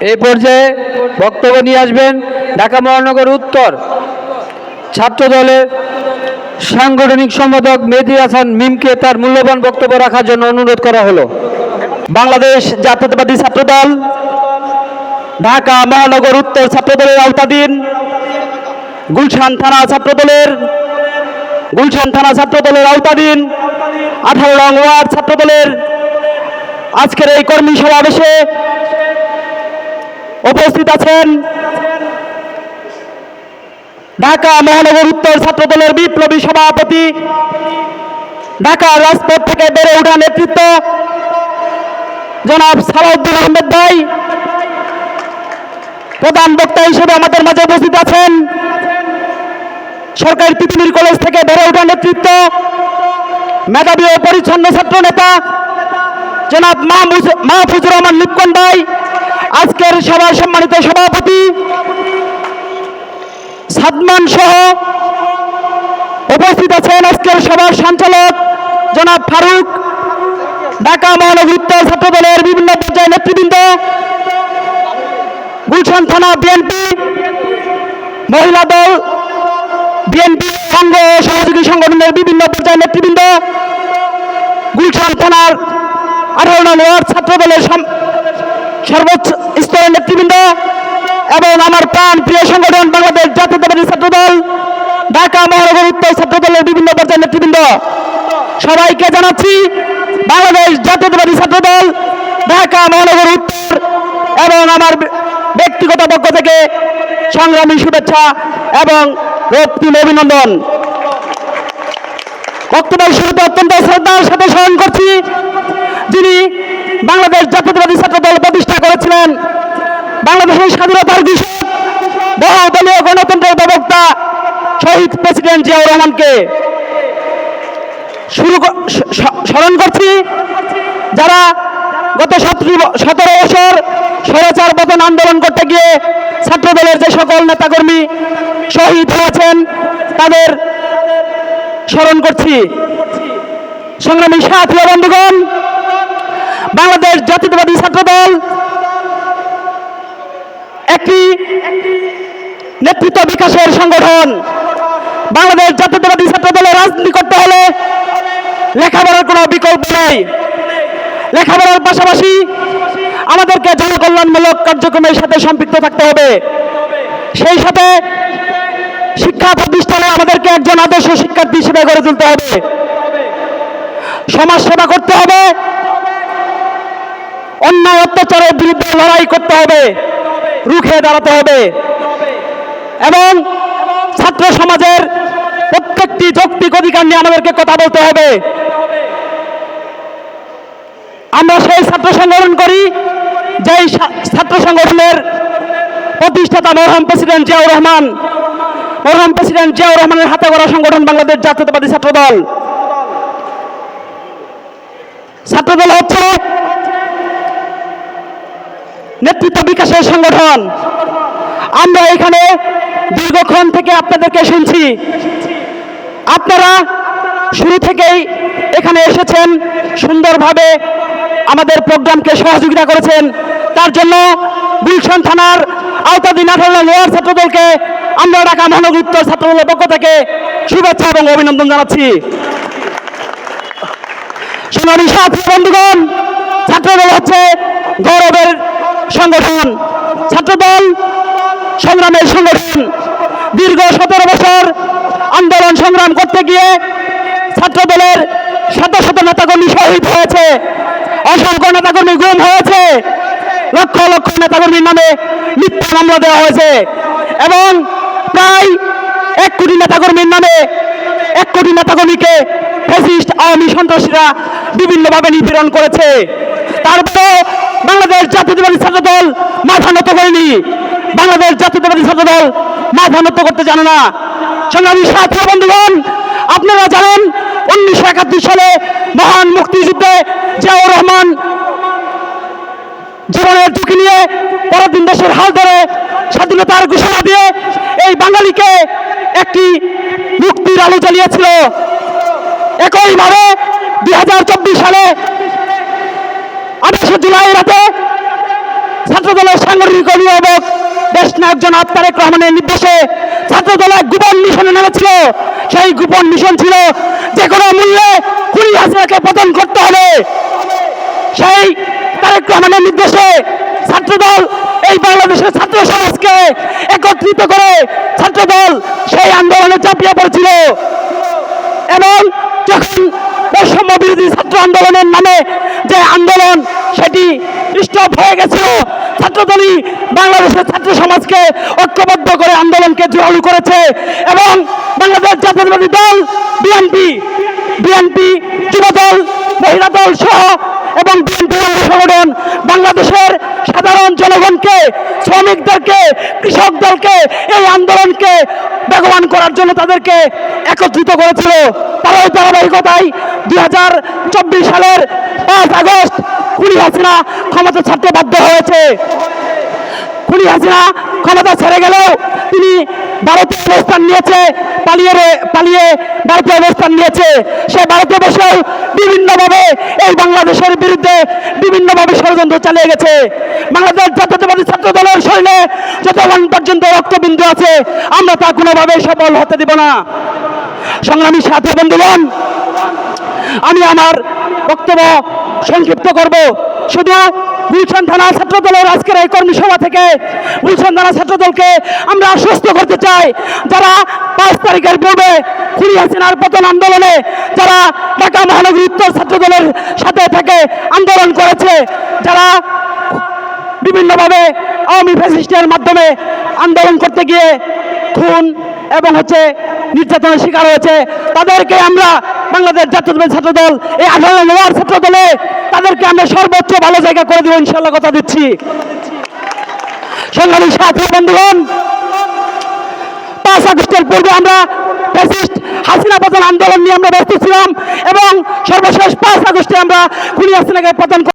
এই পর্যায়ে বক্তব্য নিয়ে আসবেন ঢাকা মহানগর উত্তর ছাত্র দলের সাংগঠনিক সম্পাদক মেহেদি হাসান মিমকে তার মূল্যবান বক্তব্য রাখার জন্য অনুরোধ করা হলো। বাংলাদেশ জাতীয়তাবাদী ছাত্রদল, ঢাকা মহানগর উত্তর ছাত্রদলের আওতাধীন গুলশান থানা ছাত্রদলের, গুলশান থানা ছাত্রদলের আওতাধীন আঠারো রং ওয়ার্ড ছাত্রদলের আজকের এই কর্মী সমাবেশে উপস্থিত আছেন ঢাকা মহানগর উত্তর ছাত্রদলের বিপ্লবী সভাপতি, ঢাকা রাজপথ থেকে বেড়ে ওঠা নেতৃত্ব, জনাব সালাউদ্দিন আহমেদ ভাই, প্রধান বক্তা হিসেবে আমাদের মাঝে উপস্থিত আছেন। সরকারি তিতুমির কলেজ থেকে বেড়ে ওঠা নেতৃত্ব, মেধাবী ও পরিচ্ছন্ন ছাত্র নেতা, জনাব মাহফুজুর রহমান লিপকন ভাই আজকের সভার সম্মানিত সভাপতি সাদমান সহ উপস্থিত আছেন আজকের সভার সঞ্চালক জনাব ফারুক। ঢাকা মহানগর ছাত্র দলের বিভিন্ন পর্যায়ের নেতৃবৃন্দ, গুলশান থানা বিএনপি, মহিলা দল, বিএনপি সংঘ সহযোগী সংগঠনের বিভিন্ন পর্যায়ের নেতৃবৃন্দ, গুলশান থানার আঠারো নং ছাত্র দলের সর্বোচ্চ স্তরের নেতৃবৃন্দ এবং আমার প্রাণ প্রিয় সংগঠন বাংলাদেশ জাতীয়তাবাদী ছাত্র দল ঢাকা মহানগর উত্তর ছাত্র দলের বিভিন্ন পর্যায়ের নেতৃবৃন্দ। সবাইকে জানাচ্ছি, বাংলাদেশ জাতীয়তাবাদী ছাত্র দল ঢাকা মহানগর উত্তর এবং আমার ব্যক্তিগত পক্ষ থেকে সংগ্রামী শুভেচ্ছা এবং রক্তিম অভিনন্দন। বক্তব্যের শুরুতে অত্যন্ত শ্রদ্ধার সাথে স্মরণ করছি যিনি বাংলাদেশ জাতীয়তাবাদী ছাত্র করেছিলেন বাংলাদেশের স্বাধীনতার কৃষক বহুদলীয় গণতন্ত্রের প্রবক্তা, শহীদ প্রেসিডেন্ট জিয়াউর রহমানকে। শুরু স্মরণ করছি, যারা গত সতেরো বছর স্বৈরাচার পতন আন্দোলন করতে গিয়ে ছাত্র দলের যে সকল নেতাকর্মী শহীদ হয়েছেন, তাদের স্মরণ করছি। সংগ্রামী সাথী বন্ধুগণ, বাংলাদেশ জাতীয়তাবাদী ছাত্র দল একটি নেতৃত্ব বিকাশের সংগঠন। বাংলাদেশ জাতীয়তাবাদী ছাত্র দলের রাজনীতি করতে হলে লেখাপড়ার কোনো বিকল্প নেই। লেখাপড়ার পাশাপাশি আমাদেরকে জনকল্যাণমূলক কার্যক্রমের সাথে সম্পৃক্ত থাকতে হবে। সেই সাথে শিক্ষা প্রতিষ্ঠানে আমাদেরকে একজন আদর্শ শিক্ষার্থী হিসেবে গড়ে তুলতে হবে। সমাজ সেবা করতে হবে। অন্যায় অত্যাচারের বিরুদ্ধে লড়াই করতে হবে। রুখে দাঁড়াতে হবে। এবং ছাত্র সমাজের প্রত্যেকটি যৌক্তিক অধিকার নিয়ে আমাদেরকে কথা বলতে হবে। আমরা সেই ছাত্র সংগঠন করি, যেই ছাত্র সংগঠনের প্রতিষ্ঠাতা মরহম প্রেসিডেন্ট জিয়াউর রহমান। মরহম প্রেসিডেন্ট জিয়াউর রহমানের হাতে গড়া সংগঠন বাংলাদেশ জাতীয়তাবাদী ছাত্র দল ছাত্র দল হচ্ছে নেতৃত্ব বিকাশের সংগঠন। আমরা এখানে দীর্ঘক্ষণ থেকে আপনাদেরকে শুনছি। আপনারা শুরু থেকেই এখানে এসেছেন, সুন্দরভাবে আমাদের প্রোগ্রামকে সহযোগিতা করেছেন। তার জন্য গুলশান থানার আওতাধীন আঠারো ওয়ার্ড ছাত্রদলকে আমরা ঢাকা মহানগর উত্তর ছাত্রদলের পক্ষ থেকে শুভেচ্ছা এবং অভিনন্দন জানাচ্ছি। সোনালী সাথী বন্ধুগণ, ছাত্রদল হচ্ছে গৌরবের সংগঠন, ছাত্রদল, সংগ্রামের সংগঠন, দীর্ঘ সতেরো বছর আন্দোলন সংগ্রাম করতে গিয়ে ছাত্রদলের শত শত নেতাকর্মী শহীদ হয়েছে, অসংখ্য নেতাকর্মী গুম হয়েছে, লক্ষ লক্ষ নেতাকর্মীর নামে মিথ্যা মামলা দেওয়া হয়েছে এবং প্রায় এক কোটি নেতাকর্মীর নামে এক কোটি নেতাকর্মীকে ফ্যাসিস্ট, আওয়ামী সন্ত্রাসীরা বিভিন্নভাবে নিপীড়ন করেছে। তারপরে বাংলাদেশ জাতীয়তাবাদী ছাত্র দল মাথা নত করেনি। বাংলাদেশ জাতীয়তাবাদী ছাত্র দল মাথা নত করতে জানে না। সংগ্রামী সাথী বন্ধুগণ, আপনারা জানেন উনিশশো একাত্তর সালে মহান মুক্তিযুদ্ধে জিয়াউর রহমান জীবনের ঝুঁকি নিয়ে পরদিন দেশের হাল ধরে স্বাধীনতার ঘোষণা দিয়ে এই বাঙালিকে একটি মুক্তির আলো জ্বালিয়েছিল। একইভাবে দুই হাজার চব্বিশ সালে আঠাশে জুলাই রাতে ছাত্র ছাত্রদলের সাংগঠনিক অভিভাবক দেশ নায়ক জনাব তারেক রহমানের নির্দেশে ছাত্রদলের গোপন মিশনে নেমেছিল। সেই গোপন মিশন ছিল যে কোনো মূল্যে কুড়ি হাজারকে পতন করতে হবে। সেই তারেক রহমানের নির্দেশে ছাত্রদল এই বাংলাদেশের ছাত্র সমাজকে একত্রিত করে ছাত্রদল সেই আন্দোলনে চাপিয়ে পড়েছিল। এবং বৈষম্য বিরোধী ছাত্র আন্দোলনের নামে যে আন্দোলন সেটি স্টপ হয়ে গেছিল। ছাত্রদলই বাংলাদেশের ছাত্র সমাজকে ঐক্যবদ্ধ করে আন্দোলনকে জোরালো করেছে এবং বাংলাদেশ জাতীয়তাবাদী দল, বিএনপি বিএনপি যুবদল মহিলা দল সহ এবং সংগঠন বাংলাদেশের সাধারণ জনগণকে, শ্রমিকদেরকে, কৃষকদেরকে এই আন্দোলনকে বেগবান করার জন্য তাদেরকে একত্রিত করেছিল। তার ওই ধারাবাহিকতায় দুই হাজার চব্বিশ সালের পাঁচ আগস্ট কুড়ি হাসিনা ক্ষমতা ছাড়তে বাধ্য হয়েছে। খুনি হাসিনা ক্ষমতা ছেড়ে গেলেও তিনি ভারতে অবস্থান নিয়েছে। পালিয়ে পালিয়ে ভারতে অবস্থান নিয়েছে। সে ভারতে বসেও বিভিন্নভাবে এই বাংলাদেশের বিরুদ্ধে বিভিন্নভাবে ষড়যন্ত্র চালিয়ে গেছে। বাংলাদেশ জাতীয়তাবাদী ছাত্র দলের শরীরে যতক্ষণ পর্যন্ত রক্তবিন্দু আছে, আমরা তা কোনোভাবে সফল হতে দিব না। সংগ্রামী সাথী বন্ধুগণ, আমি আমার বক্তব্য সংক্ষিপ্ত করব। শুধু গুলশান থানা ছাত্র দলের আজকের এই কর্মী সভা থেকে গুলশান থানা ছাত্র দলকে আমরা আশ্বস্ত করতে চাই, যারা পাঁচ তারিখের পূর্বে খুনি হাসিনার পতন আন্দোলনে যারা ঢাকা মহানগরী উত্তর ছাত্র দলের সাথে থেকে আন্দোলন করেছে, যারা বিভিন্নভাবে আওয়ামী ফ্যাসিস্টের মাধ্যমে আন্দোলন করতে গিয়ে খুন এবং হচ্ছে নির্যাতনের শিকার হয়েছে, তাদেরকে আমরা বাংলাদেশ জাতীয় ছাত্র দল এই আঠারো নম্বর ছাত্র দলে তাদেরকে আমরা সর্বোচ্চ ভালো জায়গা করে দেবো, ইনশাল্লাহ কথা দিচ্ছি। সংগ্রামী সাথী বন্ধুগণ, পাঁচ আগস্টের পূর্বে আমরা হাসিনা পতন আন্দোলন নিয়ে আমরা ব্যস্ত ছিলাম এবং সর্বশেষ পাঁচ আগস্টে আমরা খুনি হাসিনাকে পতন